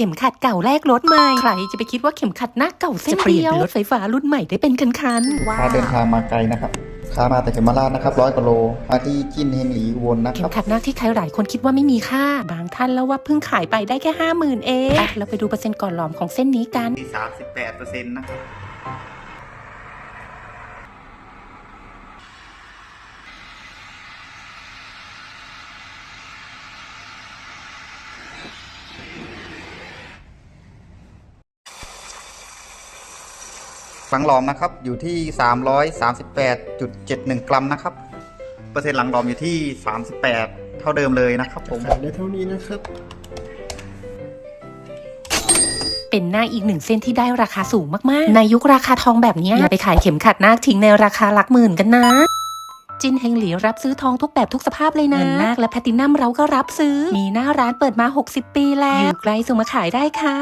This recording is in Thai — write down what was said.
ข็มขัดเก่าแลกรถใหม่ ใครจะไปคิดว่าเข็มขัดหน้าเก่าเส้นเดียวจะเปลี่ยนเป็นรถไฟฟ้ารุ่นใหม่ได้เป็นคันๆว้าค้าเดินทางมาไกลนะครับค้ามาแต่เขมราชนะครับร้อยกว่าโลมาที่จิ้นเฮงหลีอุบลนะคเข็รัมบขัดหน้าที่ใครหลายคนคิดว่าไม่มีค่า บางท่านแล้วว่าเพิ่งขายไปได้แค่ห้าหมื่นเองไปเราไปดูเปอร์เซ็นต์ก่อนหลอมของเส้นนี้กันที่38เปอร์เซ็นต์นะครับ หลังหลอมนะครับอยู่ที่ 338.71 กรัมนะครับ เปอร์เซ็นต์หลังหลอมอยู่ที่ 38 เท่าเดิมเลยนะครับผมขายได้เท่านี้นะครับเป็นหน้าอีกหนึ่งเส้นที่ได้ราคาสูงมาก ๆ ในยุคราคาทองแบบเนี้ยอย่าไปขายเข็มขัดนาคทิ้งในราคาหลักหมื่นกันนะ จินเฮงหลีรับซื้อทองทุกแบบทุกสภาพเลยนะเงินนาคและแพลตินัมเราก็รับซื้อ มีหน้าร้านเปิดมา 60 ปีแล้ว อยู่ใกล้ส่งมาขายได้ค่ะ